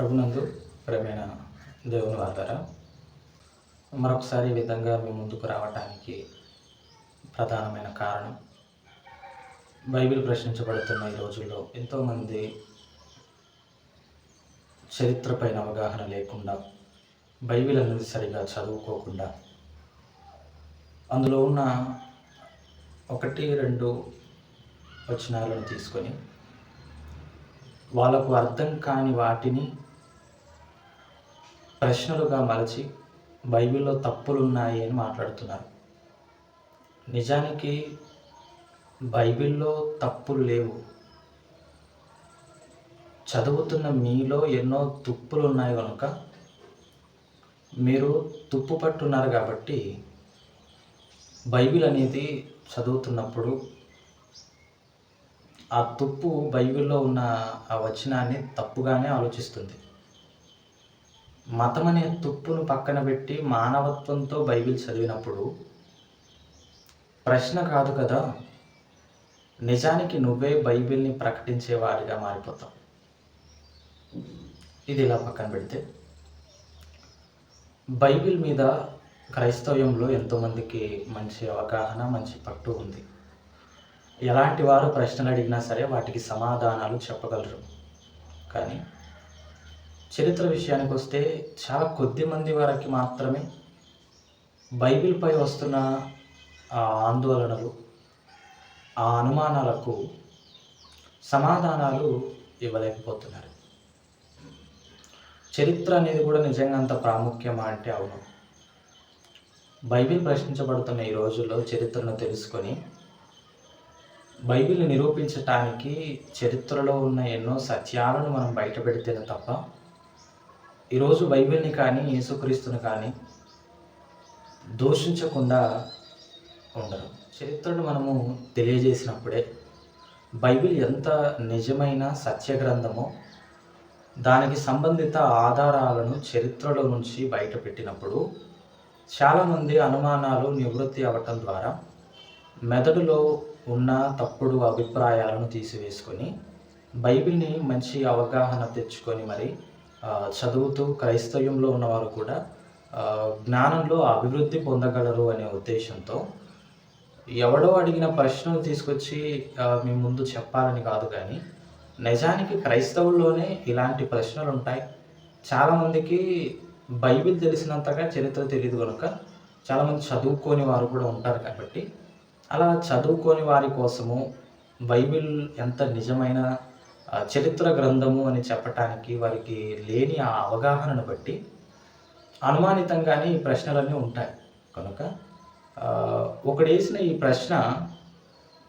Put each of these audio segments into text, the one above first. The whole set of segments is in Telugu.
ప్రభునందు ప్రేమైన దేవుని వార్తారా? మరొకసారి ఈ విధంగా మీ ముందుకు రావటానికి ప్రధానమైన కారణం బైబిల్ ప్రశ్నించబడుతున్న ఈ రోజుల్లో ఎంతోమంది చరిత్రపైన అవగాహన లేకుండా బైబిల్ అనేది సరిగా చదువుకోకుండా అందులో ఉన్న ఒకటి రెండు వచనాలను తీసుకొని వాళ్ళకు అర్థం కాని వాటిని ప్రశ్నలుగా మలచి బైబిల్లో తప్పులు ఉన్నాయి అని మాట్లాడుతున్నారు. నిజానికి బైబిల్లో తప్పులు లేవు. చదువుతున్న మీలో ఎన్నో తుప్పులు ఉన్నాయి కనుక మీరు తుప్పు పట్టున్నారు కాబట్టి బైబిల్ అనేది చదువుతున్నప్పుడు ఆ తుప్పు బైబిల్లో ఉన్న ఆ వచనాన్ని తప్పుగానే ఆలోచిస్తుంది. మతం అనే తుప్పును పక్కన పెట్టి మానవత్వంతో బైబిల్ చదివినప్పుడు ప్రశ్న కాదు కదా నిజానికి నువ్వే బైబిల్ని ప్రకటించేవాడిగా మారిపోతావు. ఇది ఇలా పక్కన పెడితే బైబిల్ మీద క్రైస్తవ్యంలో ఎంతోమందికి మంచి అవగాహన మంచి పట్టు ఉంది. ఎలాంటి వారు ప్రశ్నలు అడిగినా సరే వాటికి సమాధానాలు చెప్పగలరు. కానీ చరిత్ర విషయానికి వస్తే చాలా కొద్ది మంది వరకు మాత్రమే బైబిల్పై వస్తున్న ఆ ఆందోళనలు ఆ అనుమానాలకు సమాధానాలు ఇవ్వలేకపోతున్నారు. చరిత్ర అనేది కూడా నిజంగా అంత ప్రాముఖ్యమా అంటే అవును. బైబిల్ ప్రశ్నించబడుతున్న ఈ రోజుల్లో చరిత్రను తెలుసుకొని బైబిల్ని నిరూపించటానికి చరిత్రలో ఉన్న ఎన్నో సత్యాలను మనం బయటపెడితేనే తప్ప ఈరోజు బైబిల్ని కానీ యేసుక్రీస్తుని కానీ దూషించకుండా ఉండరు. చరిత్రను మనము తెలియజేసినప్పుడే బైబిల్ ఎంత నిజమైన సత్య గ్రంథమో దానికి సంబంధిత ఆధారాలను చరిత్రలో నుంచి బయటపెట్టినప్పుడు చాలామంది అనుమానాలు నివృత్తి అవ్వటం ద్వారా మెదడులో ఉన్న తప్పుడు అభిప్రాయాలను తీసివేసుకొని బైబిల్ని మంచి అవగాహన తెచ్చుకొని మరి చదువుతూ క్రైస్తవ్యంలో ఉన్నవారు కూడా జ్ఞానంలో అభివృద్ధి పొందగలరు అనే ఉద్దేశంతో ఎవడో అడిగిన ప్రశ్నలు తీసుకొచ్చి మీ ముందు చెప్పాలని కాదు కానీ నిజానికి క్రైస్తవుల్లోనే ఇలాంటి ప్రశ్నలు ఉంటాయి చాలామందికి బైబిల్ తెలిసినంతగా చరిత్ర తెలియదు కనుక చాలామంది చదువుకోని వారు కూడా ఉంటారు కాబట్టి అలా చదువుకోని వారి కోసము బైబిల్ ఎంత నిజమైన చరిత్ర గ్రంథము అని చెప్పటానికి వారికి లేని ఆ అవగాహనను బట్టి అనుమానితంగానే ఈ ప్రశ్నలన్నీ ఉంటాయి. కనుక ఒకడేసిన ఒకడు వేసిన ఈ ప్రశ్న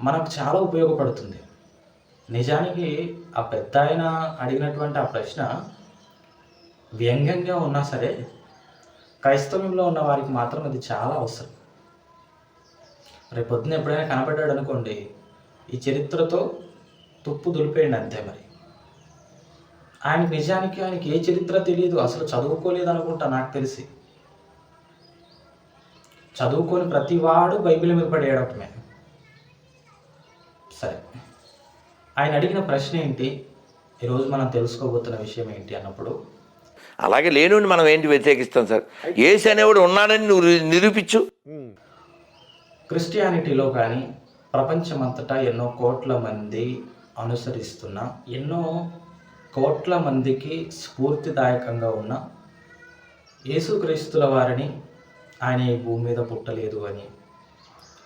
మనకు చాలా ఉపయోగపడుతుంది. నిజానికి ఆ పెద్ద ఆయన అడిగినటువంటి ఆ ప్రశ్న వ్యంగ్యంగా ఉన్నా సరే క్రైస్తవ్యంలో ఉన్న వారికి మాత్రం అది చాలా అవసరం. రేపు పొద్దున ఎప్పుడైనా కనపడ్డాడు అనుకోండి ఈ చరిత్రతో తుప్పు దులిపేయండి అంతే మరి. ఆయనకి నిజానికి ఆయనకి ఏ చరిత్ర తెలియదు అసలు చదువుకోలేదు అనుకుంటా నాకు తెలిసి. చదువుకొని ప్రతి వాడు బైబిల్ మీద పడి ఏడవటమే. సరే. ఆయన అడిగిన ప్రశ్న ఏంటి? ఈరోజు మనం తెలుసుకోబోతున్న విషయం ఏంటి అన్నప్పుడు? అలాగే లేనుని మనం ఏంటి వ్యతిరేకిస్తాం సార్? ఏసు అనేవాడు ఉన్నాడని నువ్వు నిరూపించు. క్రిస్టియానిటీలో కానీ ప్రపంచమంతటా ఎన్నో కోట్ల మంది అనుసరిస్తున్న. ఎన్నో కోట్ల మందికి స్ఫూర్తిదాయకంగా ఉన్న యేసుక్రీస్తుల వారిని ఆయన ఈ భూమి మీద పుట్టలేదు అని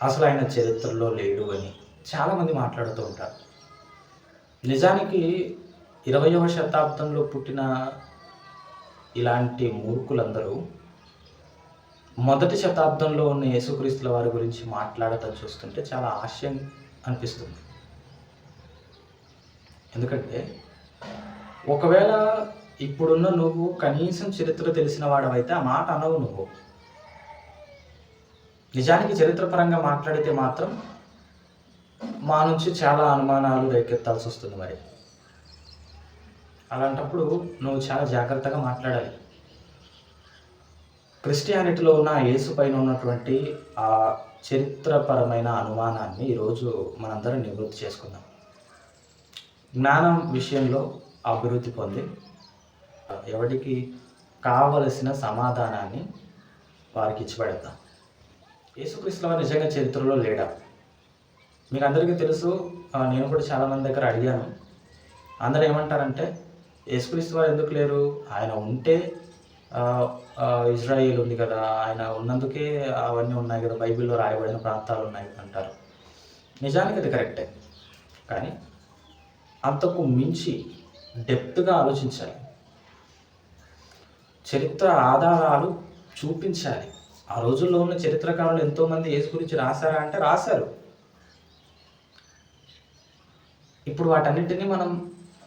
అసలు ఆయన చరిత్రలో లేడు అని చాలామంది మాట్లాడుతూ ఉంటారు. నిజానికి ఇరవయవ శతాబ్దంలో పుట్టిన ఇలాంటి మూర్ఖులందరూ మొదటి శతాబ్దంలో ఉన్న యేసుక్రీస్తుల వారి గురించి మాట్లాడటం చూస్తుంటే చాలా ఆశయం అనిపిస్తుంది. ఎందుకంటే ఒకవేళ ఇప్పుడున్న నువ్వు కనీసం చరిత్ర తెలిసిన వాడవైతే ఆ మాట అనవు నువ్వు. నిజానికి చరిత్రపరంగా మాట్లాడితే మాత్రం మా నుంచి చాలా అనుమానాలు రేకెత్తాల్సి వస్తుంది మరి. అలాంటప్పుడు నువ్వు చాలా జాగ్రత్తగా మాట్లాడాలి. క్రిస్టియానిటీలో ఉన్న యేసు పైన ఉన్నటువంటి ఆ చరిత్రపరమైన అనుమానాన్ని ఈరోజు మనందరం నివృత్తి చేసుకుందాం. జ్ఞానం విషయంలో అభివృద్ధి పొంది ఎవరికి కావలసిన సమాధానాన్ని వారికి ఇచ్చి పెడతాం యేసుక్రీస్తుల నిజంగా చరిత్రలో లేడా? మీకు అందరికీ తెలుసు నేను కూడా చాలామంది దగ్గర అడిగాను. అందరూ ఏమంటారంటే యేసుక్రీస్తు వారు ఎందుకు లేరు? ఆయన ఉంటే ఇజ్రాయేల్ ఇజ్రాయిల్ ఉంది కదా ఆయన ఉన్నందుకే అవన్నీ ఉన్నాయి కదా బైబిల్లో రాయబడిన ప్రాంతాలు ఉన్నాయి అంటారు. నిజానికి అది కరెక్టే. కానీ అంతకు మించి డెప్త్గా ఆలోచించాలి. చరిత్ర ఆధారాలు చూపించాలి. ఆ రోజుల్లో ఉన్న చరిత్రకారులు ఎంతోమంది ఏసు గురించి రాశారా అంటే రాశారు. ఇప్పుడు వాటన్నింటినీ మనం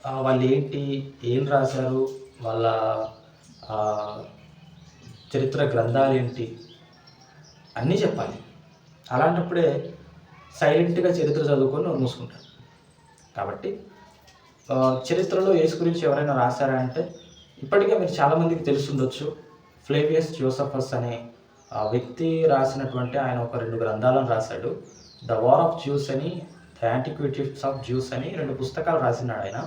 వాళ్ళు ఏంటి ఏం రాశారు వాళ్ళ చరిత్ర గ్రంథాలు ఏంటి అన్నీ చెప్పాలి. అలాంటప్పుడే సైలెంట్గా చరిత్ర చదువుకొని మూసుకుంటారు. కాబట్టి చరిత్రలో యేసు గురించి ఎవరైనా రాశారా అంటే ఇప్పటికే మీరు చాలామందికి తెలుసుండొచ్చు. ఫ్లేవియస్ జోసఫస్ అనే వ్యక్తి రాసినటువంటి ఆయన ఒక రెండు గ్రంథాలను రాశాడు. ద వార్ ఆఫ్ జ్యూస్ అని ద యాంటిక్విటీస్ ఆఫ్ జ్యూస్ అని రెండు పుస్తకాలు రాసినాడు ఆయన.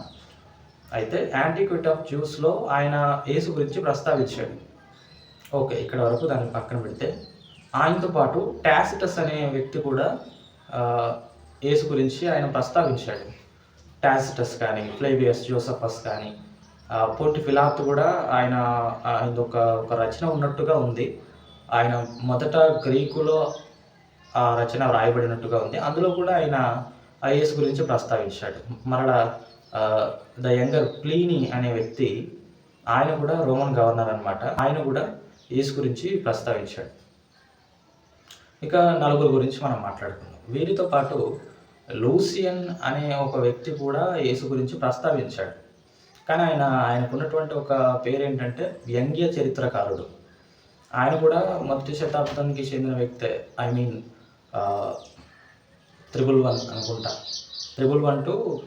అయితే యాంటిక్విటీ ఆఫ్ జ్యూస్లో ఆయన యేసు గురించి ప్రస్తావించాడు. ఓకే ఇక్కడ వరకు దాన్ని పక్కన పెడితే ఆయనతో పాటు టాసిటస్ అనే వ్యక్తి కూడా యేసు గురించి ఆయన ప్రస్తావించాడు. టాసిటస్ కానీ ఫ్లేవియస్ జోసఫస్ కానీ ఆ, పోటీ ఫిలాత్ కూడా ఆయన ఆయన ఒక ఒక రచన ఉన్నట్టుగా ఉంది. ఆయన మొదట గ్రీకులో ఆ రచన వ్రాయబడినట్టుగా ఉంది. అందులో కూడా ఆయన ఐఏఎస్ గురించి ప్రస్తావించాడు. మరలా ద యంగర్ ప్లీని అనే వ్యక్తి ఆయన కూడా రోమన్ గవర్నర్ అనమాట ఆయన కూడా ఏసు గురించి ప్రస్తావించాడు. ఇక నలుగురు గురించి మనం మాట్లాడుకుందాం. వీరితో పాటు లూసియన్ అనే ఒక వ్యక్తి కూడా యేసు గురించి ప్రస్తావించాడు. కానీ ఆయన ఆయనకున్నటువంటి ఒక పేరు ఏంటంటే వ్యంగ్య చరిత్రకారుడు. ఆయన కూడా మొదటి శతాబ్దానికి చెందిన వ్యక్తే. ఐ మీన్ త్రిబుల్ వన్ అనుకుంటా. Triple one two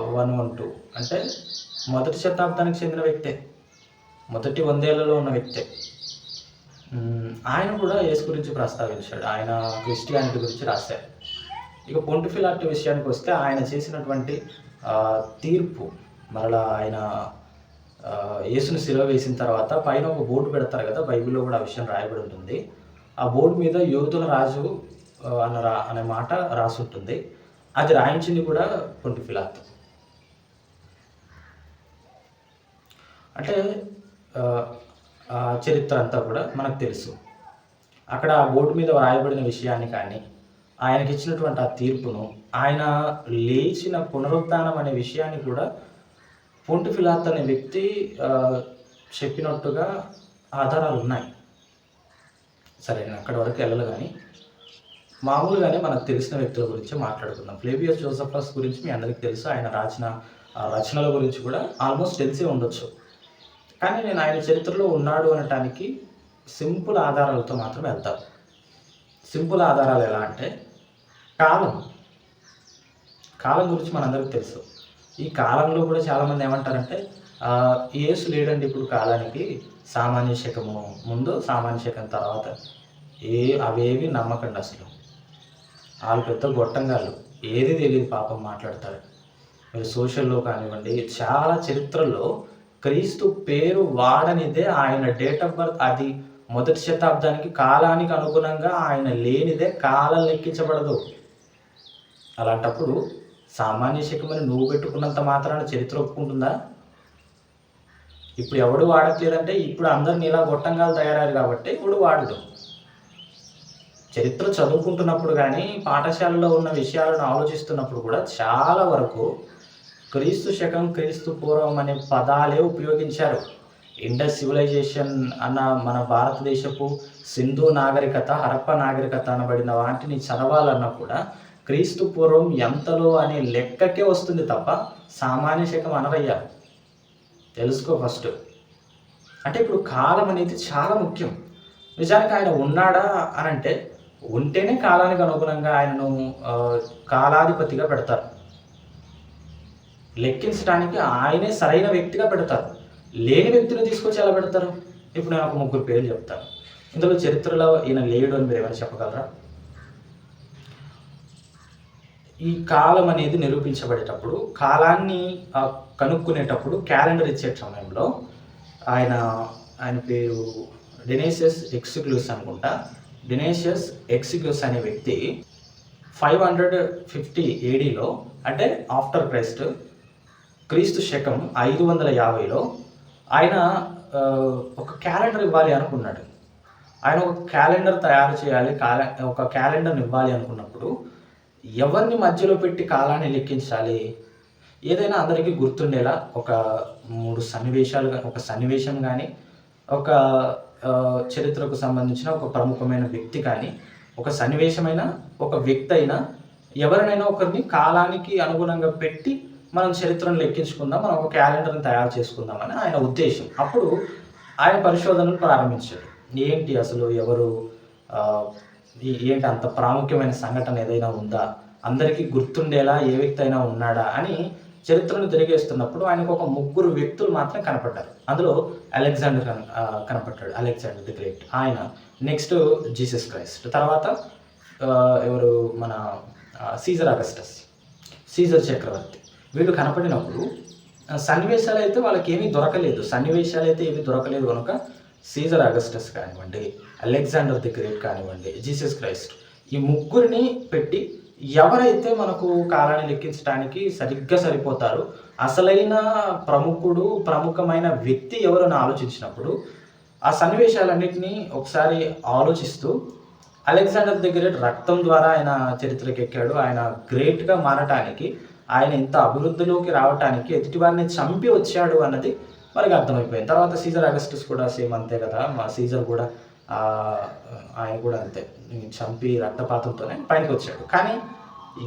one one two. అంటే మొదటి శతాబ్దానికి చెందిన వ్యక్తే. మొదటి వందేళ్ళలో ఉన్న వ్యక్తే. ఆయన కూడా యేసు గురించి ప్రస్తావించాడు. ఆయన క్రిస్టియానిటీ గురించి రాశారు ఇక పొంటిఫిలాట్ విషయానికి వస్తే ఆయన చేసినటువంటి తీర్పు మరలా ఆయన యేసును శిలవ సిలువ వేసిన తర్వాత పైన ఒక బోర్డు పెడతారు కదా బైబిల్లో కూడా ఆ విషయం రాయబడి ఉంటుంది. ఆ బోర్డు మీద యోధుల రాజు అన్న రా అనే మాట రాసి ఉంటుంది. అది రాయించింది కూడా పొంటిఫిలాత్ అంటే ఆ చరిత్ర అంతా కూడా మనకు తెలుసు. అక్కడ ఆ బోర్డు మీద రాయబడిన విషయాన్ని కానీ ఆయనకి ఇచ్చినటువంటి ఆ తీర్పును ఆయన లేచిన పునరుద్ధానం అనే విషయాన్ని కూడా పొంటి ఫిలాత్ అనే వ్యక్తి చెప్పినట్టుగా ఆధారాలు ఉన్నాయి. సరే నేను అక్కడి వరకు వెళ్ళను కానీ మామూలుగానే మనకు తెలిసిన వ్యక్తుల గురించి మాట్లాడుకుందాం. ఫ్లేవియస్ జోసఫస్ గురించి మీ అందరికీ తెలుసు. ఆయన రాసిన రచనల గురించి కూడా ఆల్మోస్ట్ తెలిసే ఉండొచ్చు. కానీ నేను ఆయన చరిత్రలో ఉన్నాడు అనటానికి సింపుల్ ఆధారాలతో మాత్రం వెళ్తాను. సింపుల్ ఆధారాలు ఎలా అంటే కాలం. కాలం గురించి మనందరికీ తెలుసు. ఈ కాలంలో కూడా చాలామంది ఏమంటారంటే ఏసు లేడండి ఇప్పుడు కాలానికి సామాన్య శకము ముందు సామాన్య శకం తర్వాత. ఏ అవేవి నమ్మకండి అసలు. వాళ్ళు పెద్ద గొట్టంగాళ్ళు. ఏది తెలియదు పాపం మాట్లాడతారు. మీరు సోషల్లో కానివ్వండి చాలా చరిత్రలో క్రీస్తు పేరు వాడనిదే ఆయన డేట్ ఆఫ్ బర్త్. అది మొదటి శతాబ్దానికి కాలానికి అనుగుణంగా ఆయన లేనిదే కాలం లెక్కించబడదు. అలాంటప్పుడు సామాన్య శకమని నువ్వు పెట్టుకున్నంత మాత్రాన చరిత్ర ఒప్పుకుంటుందా? ఇప్పుడు ఎవడు వాడట్లేదంటే ఇప్పుడు అందరు నీలా గొట్టంగాలు తయారయ్యారు కాబట్టి ఇప్పుడు వాడదు చరిత్ర చదువుకుంటున్నప్పుడు కానీ పాఠశాలలో ఉన్న విషయాలను ఆలోచిస్తున్నప్పుడు కూడా చాలా వరకు క్రీస్తు శకం క్రీస్తు పూర్వం అనే పదాలే ఉపయోగించారు. ఇండస్ సివిలైజేషన్ అన్న మన భారతదేశపు సింధు నాగరికత హరప్ప నాగరికత అనబడిన వాటిని చదవాలన్నా కూడా క్రీస్తు పూర్వం ఎంతలో అనే లెక్కకే వస్తుంది తప్ప సామాన్య శకం అనరయ్యా. తెలుసుకో ఫస్ట్. అంటే ఇప్పుడు కాలం అనేది చాలా ముఖ్యం. నిజానికి ఆయన ఉన్నాడా అని అంటే ఉంటేనే కాలానికి అనుగుణంగా ఆయనను కాలాధిపతిగా పెడతారు. లెక్కించడానికి ఆయనే సరైన వ్యక్తిగా పెడతారు. లేని వ్యక్తిని తీసుకొచ్చి ఎలా పెడతారు? ఇప్పుడు నేను ఒక ముగ్గురు పేర్లు చెప్తాను. ఇందులో చరిత్రలో ఈయన లేడు అని మీరు ఏమైనా చెప్పగలరా? ఈ కాలం అనేది నిరూపించబడేటప్పుడు కాలాన్ని కనుక్కునేటప్పుడు క్యాలెండర్ ఇచ్చే సమయంలో ఆయన ఆయన పేరు డెనేషియస్ ఎక్సిక్లూస్ అనుకుంటా. డెనేషియస్ ఎక్సిక్యూస్ అనే వ్యక్తి ఫైవ్ హండ్రెడ్ ఫిఫ్టీ ఏడీలో అంటే ఆఫ్టర్ క్రైస్ట్ క్రీస్తు శకం ఐదు వందల యాభైలో ఆయన ఒక క్యాలెండర్ ఇవ్వాలి అనుకున్నాడు. ఆయన ఒక క్యాలెండర్ తయారు చేయాలి కాల ఒక క్యాలెండర్ని ఇవ్వాలి అనుకున్నప్పుడు ఎవరిని మధ్యలో పెట్టి కాలాన్ని లెక్కించాలి? ఏదైనా అందరికీ గుర్తుండేలా ఒక మూడు సన్నివేశాలు ఒక సన్నివేశం కానీ ఒక చరిత్రకు సంబంధించిన ఒక ప్రముఖమైన వ్యక్తి కానీ ఒక సన్నివేశమైన ఒక వ్యక్తి అయినా ఎవరినైనా ఒకరిని కాలానికి అనుగుణంగా పెట్టి మనం చరిత్రను లెక్కించుకుందాం మనం ఒక క్యాలెండర్ని తయారు చేసుకుందామని ఆయన ఉద్దేశం. అప్పుడు ఆయన పరిశోధనలు ప్రారంభించాడు. ఏంటి అసలు ఎవరు ఏంటి అంత ప్రాముఖ్యమైన సంఘటన ఏదైనా ఉందా? అందరికీ గుర్తుండేలా ఏ వ్యక్తి అయినా ఉన్నాడా అని చరిత్రను తిరిగేస్తున్నప్పుడు ఆయనకు ఒక ముగ్గురు వ్యక్తులు మాత్రం కనపడ్డారు. అందులో అలెగ్జాండర్ కన- కనపడ్డాడు అలెగ్జాండర్ ది గ్రేట్. ఆయన నెక్స్ట్ జీసస్ క్రైస్ట్. తర్వాత ఎవరు? మన సీజర్ అగస్టస్ సీజర్ చక్రవర్తి. వీళ్ళు కనపడినప్పుడు సన్నివేశాలు అయితే వాళ్ళకి ఏమీ దొరకలేదు. సన్నివేశాలు అయితే ఏమీ దొరకలేదు కనుక సీజర్ అగస్టస్ కానివ్వండి అలెగ్జాండర్ ది గ్రేట్ కానివ్వండి జీసస్ క్రైస్ట్ ఈ ముగ్గురిని పెట్టి ఎవరైతే మనకు కాలాన్ని లెక్కించడానికి సరిగ్గా సరిపోతారు అసలైన ప్రముఖుడు ప్రముఖమైన వ్యక్తి ఎవరని ఆలోచించినప్పుడు ఆ సన్నివేశాలన్నింటినీ ఒకసారి ఆలోచిస్తూ అలెగ్జాండర్ ది గ్రేట్ రక్తం ద్వారా ఆయన చరిత్రకి ఎక్కాడు. ఆయన గ్రేట్గా మారటానికి ఆయన ఇంత అభివృద్ధిలోకి రావటానికి ఎదుటివారిని చంపి వచ్చాడు అన్నది మనకి అర్థమైపోయింది. తర్వాత సీజర్ అగస్టస్ కూడా సేమ్ అంతే కదా. మా సీజర్ కూడా ఆయన కూడా అంతే. చంపి రక్తపాతంతోనే పైనకి వచ్చాడు. కానీ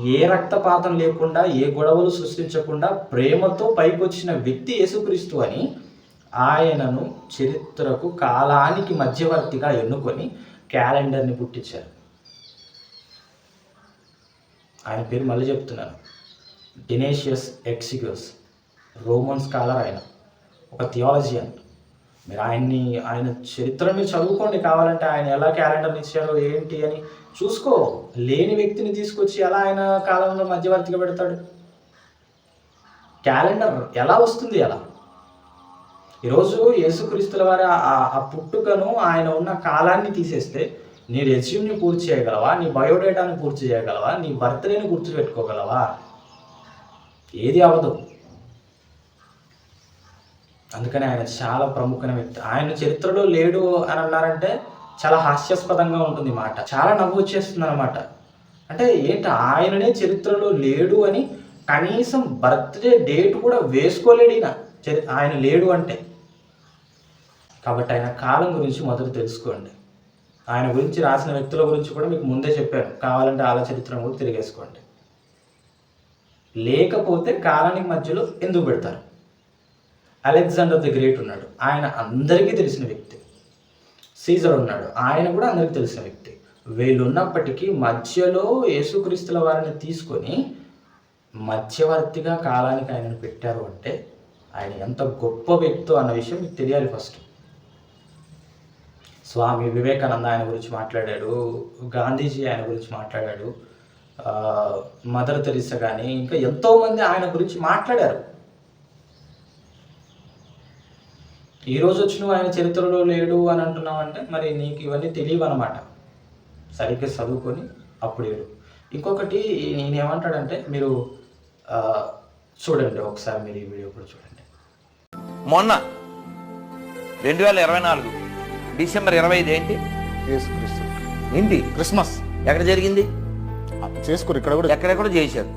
ఏ రక్తపాతం లేకుండా ఏ గొడవలు సృష్టించకుండా ప్రేమతో పైకి వచ్చిన వ్యక్తి యేసుక్రీస్తు అని ఆయనను చరిత్రకు కాలానికి మధ్యవర్తిగా ఎన్నుకొని క్యాలెండర్ని పుట్టించారు. ఆయన పేరు మళ్ళీ చెప్తున్నాను. డినేషియస్ ఎక్సిగ్యూస్ రోమన్ స్కాలర్ ఆయన. ఒక థియాలజియన్. మీరు ఆయన్ని ఆయన చరిత్రని చదువుకోండి కావాలంటే ఆయన ఎలా క్యాలెండర్ ఇచ్చారో ఏంటి అని చూసుకో. లేని వ్యక్తిని తీసుకొచ్చి ఎలా ఆయన కాలంలో మధ్యవర్తిగా పెడతాడు? క్యాలెండర్ ఎలా వస్తుంది ఎలా ఈరోజు యేసుక్రీస్తుల వారి ఆ- ఆ పుట్టుకను ఆయన ఉన్న కాలాన్ని తీసేస్తే నీ రెజ్యూమ్ని పూర్తి చేయగలవా? నీ బయోడేటాని పూర్తి చేయగలవా? నీ బర్త్డేని గుర్తు పెట్టుకోగలవా ఏది అవ్వదు అందుకని ఆయన చాలా ప్రముఖమైన వ్యక్తి. ఆయన చరిత్రలో లేడు అని అన్నారంటే చాలా హాస్యాస్పదంగా ఉంటుంది మాట. చాలా నవ్వు వచ్చేస్తుంది అనమాట అంటే ఏంటి? ఆయననే చరిత్రలో లేడు అని కనీసం బర్త్డే డేట్ కూడా వేసుకోలేడు ఈయన. చరి ఆయన లేడు అంటే. కాబట్టి ఆయన కాలం గురించి మొదట తెలుసుకోండి. ఆయన గురించి రాసిన వ్యక్తుల గురించి కూడా మీకు ముందే చెప్పాను. కావాలంటే వాళ్ళ చరిత్రను కూడా తిరిగేసుకోండి. లేకపోతే కాలానికి మధ్యలో ఎందుకు పెడతారు? అలెగ్జాండర్ ది గ్రేట్ ఉన్నాడు. ఆయన అందరికీ తెలిసిన వ్యక్తి. సీజర్ ఉన్నాడు. ఆయన కూడా అందరికీ తెలిసిన వ్యక్తి. వీళ్ళు ఉన్నప్పటికీ మధ్యలో యేసుక్రీస్తుల వారిని తీసుకొని మధ్యవర్తిగా కాలానికి ఆయనను పెట్టారు అంటే ఆయన ఎంత గొప్ప వ్యక్తో అన్న విషయం మీకు తెలియాలి ఫస్ట్. స్వామి వివేకానంద ఆయన గురించి మాట్లాడాడు. గాంధీజీ ఆయన గురించి మాట్లాడాడు. మదర్ తెరిసా కానీ ఇంకా ఎంతోమంది ఆయన గురించి మాట్లాడారు. ఈ రోజు వచ్చి నువ్వు ఆయన చరిత్రలో లేడు అని అంటున్నావు అంటే మరి నీకు ఇవన్నీ తెలియవు అనమాట సరిగ్గా చదువుకొని అప్పుడు ఏడు. ఇంకొకటి నేనేమంటాడంటే మీరు చూడండి ఒకసారి మీరు ఈ వీడియో కూడా చూడండి. మొన్న రెండు వేల ఇరవై నాలుగు డిసెంబర్ ఇరవై ఐదు ఏంటి? యేసుక్రీస్తు. ఏంటి? క్రిస్మస్. ఎక్కడ జరిగింది? చేసుకోరు ఇక్కడ కూడా ఎక్కడెక్కడ చేశారు?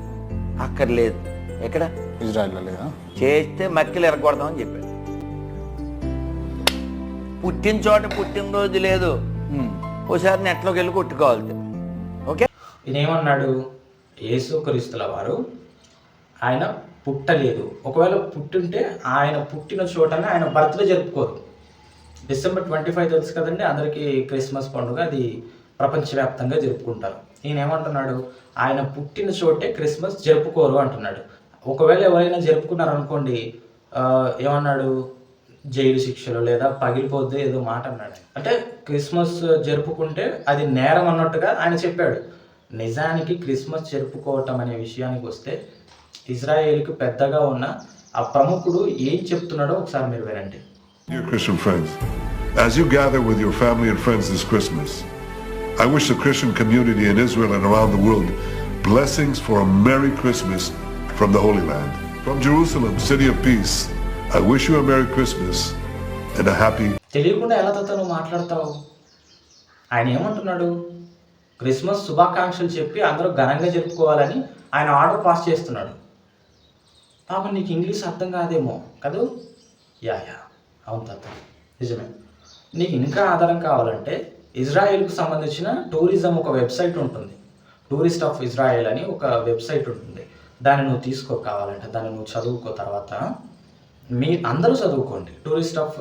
అక్కడ లేదు ఎక్కడ? ఇజ్రాయెల్లో లేదా? చేస్తే మక్కిలు ఎరగొడదామని చెప్పాడు. పుట్టిన చోట పుట్టినరోజు లేదు. ఓసారి నెట్లోకి వెళ్ళి కొట్టుకోవాలి. ఓకే? ఈయన ఏమన్నాడు యేసుక్రీస్తుల వారు. ఆయన పుట్టలేదు. ఒకవేళ పుట్టుంటే ఆయన పుట్టిన చోటనే ఆయన బర్త్డే జరుపుకోరు. డిసెంబర్ ట్వంటీ ఫైవ్ తెలుసు కదండి అందరికీ క్రిస్మస్ పండుగ అది ప్రపంచవ్యాప్తంగా జరుపుకుంటారు. ఈయన ఏమంటున్నాడు ఆయన పుట్టిన చోటే క్రిస్మస్ జరుపుకోరు అంటున్నాడు. ఒకవేళ ఎవరైనా జరుపుకున్నారు అనుకోండి ఆ, ఏమన్నాడు? జైలు శిక్షలు లేదా పగిలిపోద్ది ఏదో మాట అన్నాడు అంటే క్రిస్మస్ జరుపుకుంటే అది నేరం అన్నట్టుగా ఆయన చెప్పాడు నిజానికి క్రిస్మస్ జరుపుకోవటం అనే విషయానికి వస్తే ఇజ్రాయేల్కి పెద్దగా ఉన్న ఆ ప్రముఖుడు ఏం చెప్తున్నాడో ఒకసారి మీరు వినండి Dear Christian friends, as you gather with your family and friends this Christmas, I wish the Christian community in Israel and around the world blessings for a Merry Christmas from the Holy Land. From Jerusalem, City of Peace, I wish you merry Christmas and happy తెలియకుండా ఎలా తాత నువ్వు మాట్లాడతావు? ఆయన ఏమంటున్నాడు? క్రిస్మస్ శుభాకాంక్షలు చెప్పి అందరూ ఘనంగా జరుపుకోవాలని ఆయన ఆర్డర్ పాస్ చేస్తున్నాడు. పాపం నీకు ఇంగ్లీష్ అర్థం కాదేమో కదూ? Yeah yeah. అవును తాత. నిజమే. నీకు ఇంకా ఆధారం కావాలంటే ఇజ్రాయెల్కు సంబంధించిన టూరిజం ఒక వెబ్సైట్ ఉంటుంది. టూరిస్ట్ ఆఫ్ ఇజ్రాయెల్ అని ఒక వెబ్సైట్ ఉంటుంది. దాన్ని నువ్వు తీసుకో కావాలంటే దాన్ని నువ్వు చదువుకో తర్వాత. మీ అందరూ చదువుకోండి. టూరిస్ట్ ఆఫ్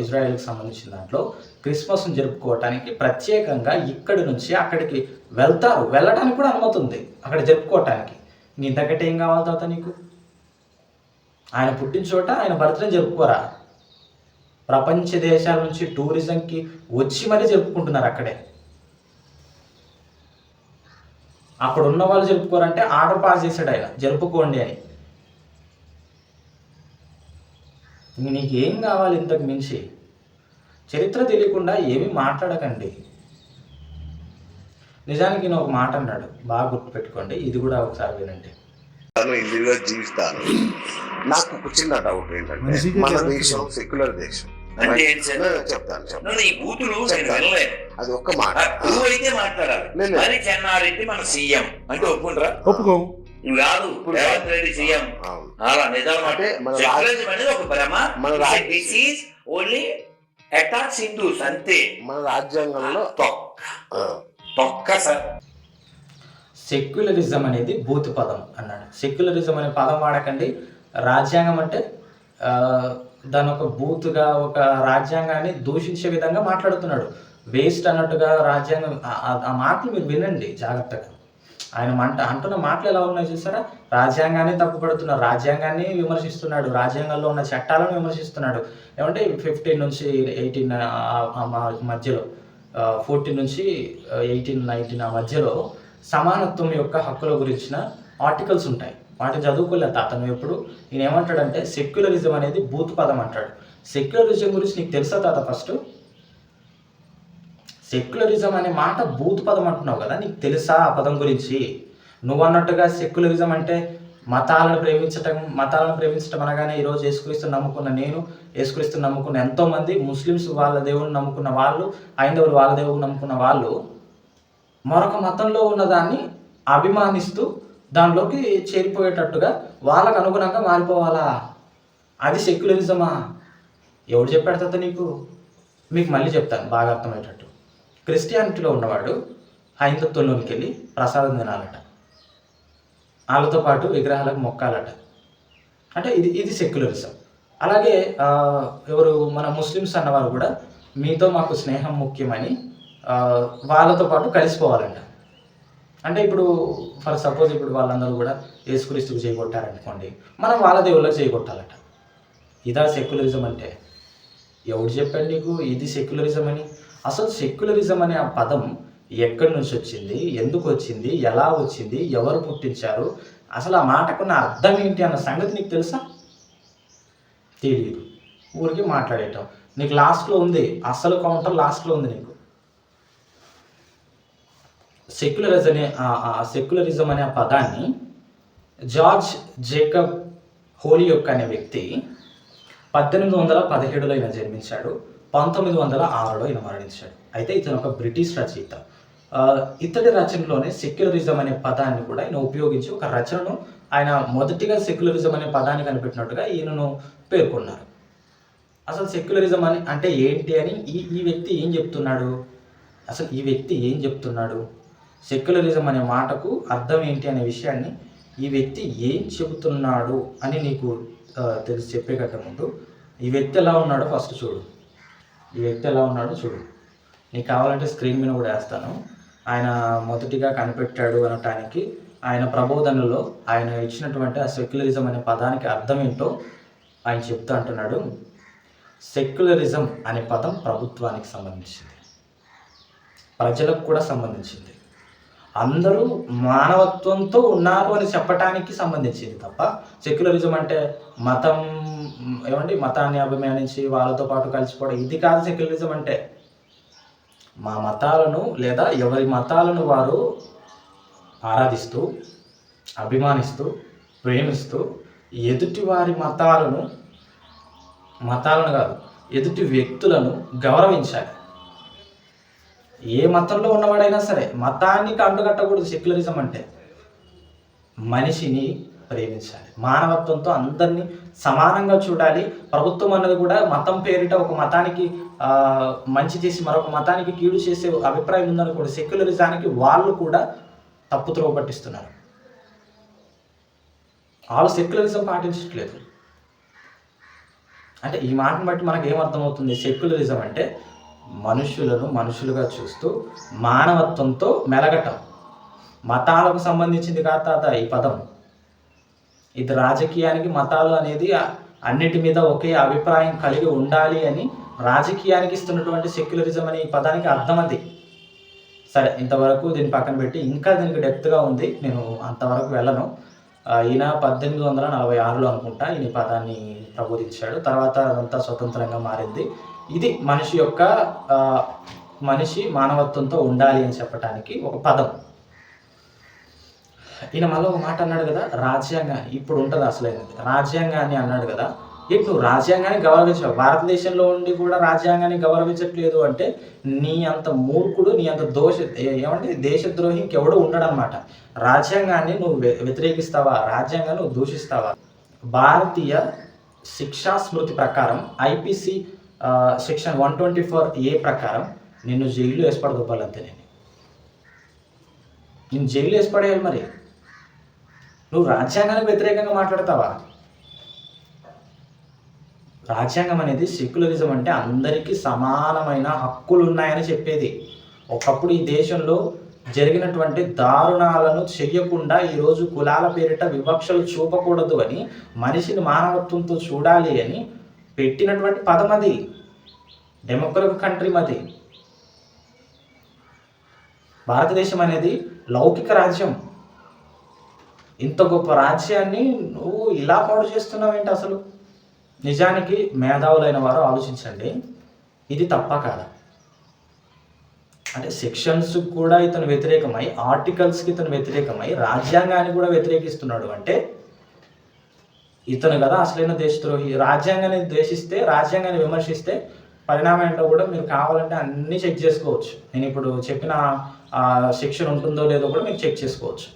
ఇజ్రాయెల్కి సంబంధించిన దాంట్లో క్రిస్మస్ని జరుపుకోవటానికి ప్రత్యేకంగా ఇక్కడి నుంచి అక్కడికి వెళ్తారు. వెళ్ళడానికి కూడా అనుమతి ఉంది అక్కడ జరుపుకోవటానికి. నీ దగ్గర ఏం కావాలి తాత నీకు? ఆయన పుట్టిన చోట ఆయన బర్త్డే జరుపుకోరా? ప్రపంచ దేశాల నుంచి టూరిజంకి వచ్చి మరీ జరుపుకుంటున్నారు అక్కడే. అక్కడ ఉన్న వాళ్ళు జరుపుకోరంటే ఆర్డర్ పాస్ చేశాడు ఆయన. జరుపుకోండి అని ఇంక నీకేం కావాలి ఇంతకు మించి? చరిత్ర తెలియకుండా ఏమీ మాట్లాడకండి. నిజానికి నేను ఒక మాట అన్నాడు బాగా గుర్తుపెట్టుకోండి ఇది కూడా ఒకసారి వినండి. జీవిస్తాను నాకు ఒక చిన్న డౌట్ ఏంటంటే మన దేశం సెక్యులర్ దేశం. అంటే చెప్తాను చెప్తాను. ఈ బూతులు అది ఒక్క మాట. నువ్వు అయితే మాట్లాడాలి. మరి చెన్నారెడ్డి మన సీఎం. అంటే ఒప్పుకుంటారా? ఒప్పుకోము నువ్వు కాదు ఇప్పుడు రేవంత్ రెడ్డి సీఎం. అవును. అలా నిజాలు అంటే మన రాజ్- సెక్యులరిజం అనేది ఒక భ్రమ. ఓన్లీ అటాక్స్ హిందూస్ అంతే. మన రాజ్యాంగంలో తొక్క. ఆ, తొక్క సార్ సెక్యులరిజం అనేది బూత్ పదం అన్నాడు. సెక్యులరిజం అనే పదం వాడకండి. రాజ్యాంగం అంటే ఆ, దాని ఒక బూత్గా ఒక రాజ్యాంగాన్ని దూషించే విధంగా మాట్లాడుతున్నాడు. వేస్ట్ అన్నట్టుగా రాజ్యాంగం ఆ మాటలు మీరు వినండి జాగ్రత్తగా. ఆయన మంట అంటున్న మాటలు ఎలా ఉన్నాయి చూసారా? రాజ్యాంగాన్ని తప్పుపడుతున్నాడు రాజ్యాంగాన్ని విమర్శిస్తున్నాడు రాజ్యాంగంలో ఉన్న చట్టాలను విమర్శిస్తున్నాడు. ఏమంటే ఫిఫ్టీన్ నుంచి ఎయిటీన్ మధ్యలో ఫోర్టీన్ నుంచి ఎయిటీన్ నైన్టీన్ ఆ మధ్యలో సమానత్వం యొక్క హక్కుల గురించిన ఆర్టికల్స్ ఉంటాయి. వాటిని చదువుకోలేదు అతను ఎప్పుడు? ఈయన ఏమంటాడంటే సెక్యులరిజం అనేది బూత్ పదం అంటాడు. సెక్యులరిజం గురించి నీకు తెలుసా తాత ఫస్ట్ సెక్యులరిజం అనే మాట బూత్ పదం అంటున్నావు కదా నీకు తెలుసా ఆ పదం గురించి? నువ్వు అన్నట్టుగా సెక్యులరిజం అంటే మతాలను ప్రేమించటం మతాలను ప్రేమించటం అనగానే ఈరోజు యేసుక్రీస్తు నమ్ముకున్న నేను యేసుక్రీస్తు నమ్ముకున్న ఎంతోమంది ముస్లిమ్స్ వాళ్ళ దేవుని నమ్ముకున్న వాళ్ళు హైందవులు వాళ్ళ దేవుని నమ్ముకున్న వాళ్ళు మరొక మతంలో ఉన్నదాన్ని అభిమానిస్తూ దానిలోకి చేరిపోయేటట్టుగా వాళ్ళకు అనుగుణంగా మారిపోవాలా? అది సెక్యులరిజమా? ఎవడు చెప్పాడు తాత నీకు? మీకు మళ్ళీ చెప్తాను బాగా అర్థమయ్యేటట్టు. క్రిస్టియానిటీలో ఉన్నవాడు హైందత్వంలోనికి వెళ్ళి ప్రసాదం తినాలట. వాళ్ళతో పాటు విగ్రహాలకు మొక్కాలట. అంటే ఇది ఇది సెక్యులరిజం. అలాగే ఎవరు మన ముస్లిమ్స్ అన్నవారు కూడా మీతో మాకు స్నేహం ముఖ్యమని వాళ్ళతో పాటు కలిసిపోవాలంట. అంటే ఇప్పుడు ఫర్ సపోజ్ ఇప్పుడు వాళ్ళందరూ కూడా యేసుక్రీస్తుకు చేయగొట్టారనుకోండి మనం వాళ్ళ దేవుళ్ళకి చేయగొట్టాలట ఇదా సెక్యులరిజం అంటే? ఎవడు చెప్పండి నీకు ఇది సెక్యులరిజం అని అసలు సెక్యులరిజం అనే ఆ పదం ఎక్కడి నుంచి వచ్చింది? ఎందుకు వచ్చింది? ఎలా వచ్చింది? ఎవరు పుట్టించారు? అసలు ఆ మాటకున్న అర్థం ఏంటి అన్న సంగతి నీకు తెలుసా? తెలియదు ఊరికి మాట్లాడేయటం. నీకు లాస్ట్లో ఉంది. అసలు కౌంటర్ లాస్ట్లో ఉంది నీకు. సెక్యులరిజం అనే సెక్యులరిజం అనే ఆ పదాన్ని జార్జ్ జేకబ్ యొక్క అనే వ్యక్తి పద్దెనిమిది వందల పదిహేడులో ఈయన జన్మించాడు. పంతొమ్మిది వందల ఆరులో ఈయన మరణించాడు. అయితే ఇతను ఒక బ్రిటిష్ రచయిత. ఇతడి రచనలోనే సెక్యులరిజం అనే పదాన్ని కూడా ఈయన ఉపయోగించి ఒక రచనను ఆయన మొదటిగా సెక్యులరిజం అనే పదాన్ని కనిపెట్టినట్టుగా ఈయనను పేర్కొన్నారు. అసలు సెక్యులరిజం అని అంటే ఏంటి అని ఈ ఈ వ్యక్తి ఏం చెప్తున్నాడు? అసలు ఈ వ్యక్తి ఏం చెప్తున్నాడు? సెక్యులరిజం అనే మాటకు అర్థం ఏంటి అనే విషయాన్ని ఈ వ్యక్తి ఏం చెబుతున్నాడు అని నీకు తెలిసి చెప్పే ముందు ఈ వ్యక్తి ఎలా ఉన్నాడో ఫస్ట్ చూడు. ఈ వ్యక్తి ఎలా ఉన్నాడో చూడు. నీకు కావాలంటే స్క్రీన్ మీద కూడా వేస్తాను. ఆయన మొదటిగా కనిపెట్టాడు అనటానికి ఆయన ప్రబోధనలో ఆయన ఇచ్చినటువంటి ఆ సెక్యులరిజం అనే పదానికి అర్థం ఏంటో ఆయన చెప్తూ అంటున్నాడు. సెక్యులరిజం అనే పదం ప్రభుత్వానికి సంబంధించింది. ప్రజలకు కూడా సంబంధించింది. అందరూ మానవత్వంతో ఉన్నారు అని చెప్పటానికి సంబంధించింది తప్ప సెక్యులరిజం అంటే మతం ఏమండి? మతాన్ని అభిమానించి వాళ్ళతో పాటు కలిసిపోవడం ఇది కాదు సెక్యులరిజం అంటే. మా మతాలను లేదా ఎవరి మతాలను వారు ఆరాధిస్తూ అభిమానిస్తూ ప్రేమిస్తూ ఎదుటి వారి మతాలను మతాలను కాదు ఎదుటి వ్యక్తులను గౌరవించాలి. ఏ మతంలో ఉన్నవాడైనా సరే మతానికి అంటుకట్టకూడదు సెక్యులరిజం అంటే. మనిషిని ప్రేమించాలి. మానవత్వంతో అందరినీ సమానంగా చూడాలి. ప్రభుత్వం అన్నది కూడా మతం పేరిట ఒక మతానికి మంచి చేసి మరొక మతానికి కీడు చేసే అభిప్రాయం ఉందని కూడా సెక్యులరిజానికి వాళ్ళు కూడా తప్పుత్రోవ పట్టిస్తున్నారు. వాళ్ళు సెక్యులరిజం పాటించట్లేదు. అంటే ఈ మాటను బట్టి మనకు ఏమర్థమవుతుంది సెక్యులరిజం అంటే మనుషులను మనుషులుగా చూస్తూ మానవత్వంతో మెలగటం. మతాలకు సంబంధించింది కాదు తాత ఈ పదం. ఇది రాజకీయానికి మతాలు అనేది అన్నిటి మీద ఒకే అభిప్రాయం కలిగి ఉండాలి అని రాజకీయానికి ఇస్తున్నటువంటి సెక్యులరిజం అనే ఈ పదానికి అర్థం అది. సరే ఇంతవరకు దీన్ని పక్కన పెట్టి ఇంకా దీనికి డెప్త్గా ఉంది. నేను అంతవరకు వెళ్ళను. ఈయన పద్దెనిమిది వందల నలభై ఆరులో అనుకుంటా ఈయన పదాన్ని ప్రబోధించాడు. తర్వాత అదంతా స్వతంత్రంగా మారింది. ఇది మనిషి యొక్క మనిషి మానవత్వంతో ఉండాలి అని చెప్పడానికి ఒక పదం. ఈయన మళ్ళీ ఒక మాట అన్నాడు కదా రాజ్యాంగం ఇప్పుడు ఉంటుంది అసలైనది రాజ్యాంగాన్ని అన్నాడు కదా. ఏంటి నువ్వు రాజ్యాంగాన్ని గౌరవించావు? భారతదేశంలో ఉండి కూడా రాజ్యాంగాన్ని గౌరవించట్లేదు అంటే నీ అంత మూర్ఖుడు నీ అంత దోష ఏమంటే దేశద్రోహి ఇంకెవడో ఉండడనమాట రాజ్యాంగాన్ని నువ్వు వ్యతిరేకిస్తావా? రాజ్యాంగాన్ని నువ్వు దూషిస్తావా? భారతీయ శిక్షా స్మృతి ప్రకారం IPC section one twenty four A ప్రకారం నిన్ను జైల్లో వేసి పడదొబ్బాలంతే నేను. నేను జైలు వేసి పడేయాలి మరి. నువ్వు రాజ్యాంగానికి వ్యతిరేకంగా మాట్లాడతావా? రాజ్యాంగం అనేది సెక్యులరిజం అంటే అందరికీ సమానమైన హక్కులు ఉన్నాయని చెప్పేది. ఒకప్పుడు ఈ దేశంలో జరిగినటువంటి దారుణాలను చెయ్యకుండా ఈరోజు కులాల పేరిట వివక్షలు చూపకూడదు అని మనిషిని మానవత్వంతో చూడాలి అని పెట్టినటువంటి పదం అది. డెమోక్రటిక్ కంట్రీ మది. భారతదేశం అనేది లౌకిక రాజ్యం. ఇంత గొప్ప రాజ్యాన్ని నువ్వు ఇలా పాడు చేస్తున్నావేంటి అసలు? నిజానికి మేధావులైన వారు ఆలోచించండి. ఇది తప్ప కాదా. అంటే సెక్షన్స్ కూడా ఇతను వ్యతిరేకమై ఆర్టికల్స్కి ఇతను వ్యతిరేకమై రాజ్యాంగాన్ని కూడా వ్యతిరేకిస్తున్నాడు. అంటే ఇతను కదా అసలైన దేశద్రోహి. రాజ్యాంగాన్ని ద్వేషిస్తే రాజ్యాంగాన్ని విమర్శిస్తే పరిణామం ఏంటో కూడా మీరు కావాలంటే అన్నీ చెక్ చేసుకోవచ్చు. నేను ఇప్పుడు చెప్పిన శిక్షణ ఉంటుందో లేదో కూడా మీరు చెక్ చేసుకోవచ్చు.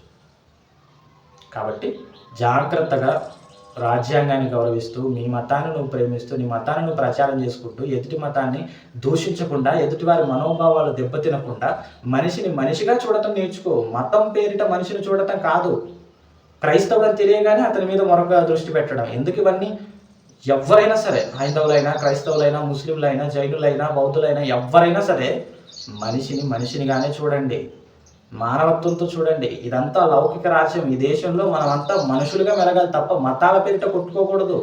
కాబట్టి జాగ్రత్తగా రాజ్యాంగాన్ని గౌరవిస్తూ మీ మతాన్ని నువ్వు ప్రేమిస్తూ నీ మతాన్ని నువ్వు ప్రచారం చేసుకుంటూ ఎదుటి మతాన్ని దూషించకుండా ఎదుటి వారి మనోభావాలు దెబ్బతినకుండా మనిషిని మనిషిగా చూడటం నేర్చుకో. మతం పేరిట మనిషిని చూడటం కాదు. క్రైస్తవుడు తెలియగానే అతని మీద మరొక దృష్టి పెట్టడం. ఎందుకు ఇవన్నీ? ఎవరైనా సరే హైందవులైనా క్రైస్తవులైనా ముస్లింలైనా జైనులైనా బౌద్ధులైనా ఎవరైనా సరే మనిషిని మనిషినిగానే చూడండి. మానవత్వంతో చూడండి ఇదంతా లౌకిక రాజ్యం. ఈ దేశంలో మనమంతా మనుషులుగా మెరగాలి తప్ప మతాల పేరిట కొట్టుకోకూడదు.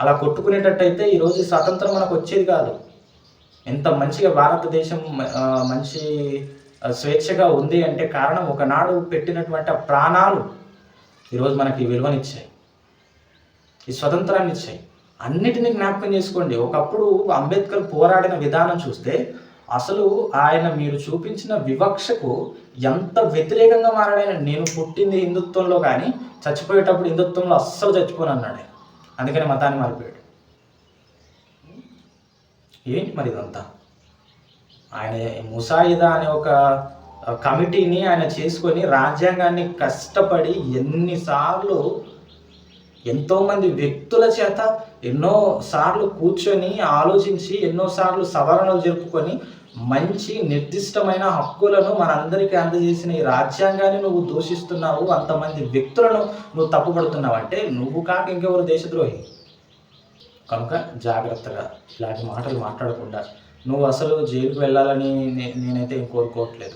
అలా కొట్టుకునేటట్టయితే ఈరోజు స్వతంత్రం మనకు వచ్చేది కాదు. ఎంత మంచిగా భారతదేశం మంచి స్వేచ్ఛగా ఉంది అంటే కారణం ఒకనాడు పెట్టినటువంటి ఆ ప్రాణాలు ఈరోజు మనకి విలువనిచ్చాయి. ఈ స్వతంత్రాన్ని ఇచ్చాయి అన్నిటినీ జ్ఞాపకం చేసుకోండి. ఒకప్పుడు అంబేద్కర్ పోరాడిన విధానం చూస్తే అసలు ఆయన మీరు చూపించిన వివక్షకు ఎంత వ్యతిరేకంగా మారాడైన నేను పుట్టింది హిందుత్వంలో కానీ చచ్చిపోయేటప్పుడు హిందుత్వంలో అస్సలు చచ్చిపోను అన్నాడు ఆయన. అందుకని మతాన్ని మారిపోయాడు. ఏంటి మరి ఇదంతా? ఆయన ముసాయిదా అనే ఒక కమిటీని ఆయన చేసుకొని రాజ్యాంగాన్ని కష్టపడి ఎన్నిసార్లు ఎంతోమంది వ్యక్తుల చేత ఎన్నో సార్లు కూర్చొని ఆలోచించి ఎన్నోసార్లు సవరణలు జరుపుకొని మంచి నిర్దిష్టమైన హక్కులను మనందరికీ అందజేసిన ఈ రాజ్యాంగాన్ని నువ్వు దూషిస్తున్నావు అంతమంది వ్యక్తులను నువ్వు తప్పుపడుతున్నావు అంటే నువ్వు కాక ఇంకెవరు దేశద్రోహి? కనుక జాగ్రత్తగా ఇలాంటి మాటలు మాట్లాడకుండా నువ్వు అసలు జైలుకు వెళ్ళాలని నే- నేనైతే ఏం కోరుకోవట్లేదు.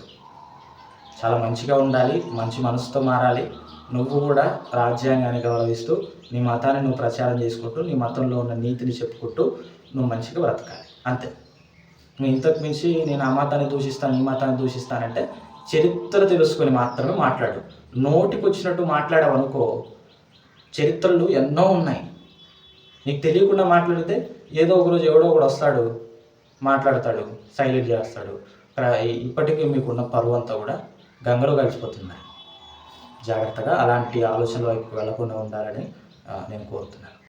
చాలా మంచిగా ఉండాలి మంచి మనసుతో మారాలి. నువ్వు కూడా రాజ్యాంగాన్ని గౌరవిస్తూ నీ మతాన్ని నువ్వు ప్రచారం చేసుకుంటూ నీ మతంలో ఉన్న నీతిని చెప్పుకుంటూ నువ్వు మంచిగా బ్రతకాలి. అంతే. నువ్వు ఇంతకు మించి నేను ఆ మతాన్ని దూషిస్తాను ఈ మతాన్ని దూషిస్తానంటే చరిత్ర తెలుసుకొని మాత్రమే మాట్లాడు. నోటికి వచ్చినట్టు మాట్లాడావనుకో చరిత్రలు ఎన్నో ఉన్నాయి. నీకు తెలియకుండా మాట్లాడితే ఏదో ఒక రోజు ఎవడో ఒకడు వస్తాడు మాట్లాడతాడు సైలెంట్ చేస్తాడు ప్ర- ఇప్పటికీ మీకున్న పరువు అంతా కూడా గంగలో కలిసిపోతున్నాయి జాగ్రత్తగా అలాంటి ఆలోచనల వైపు వెళ్ళకుండా ఉండాలని నేను కోరుతున్నాను.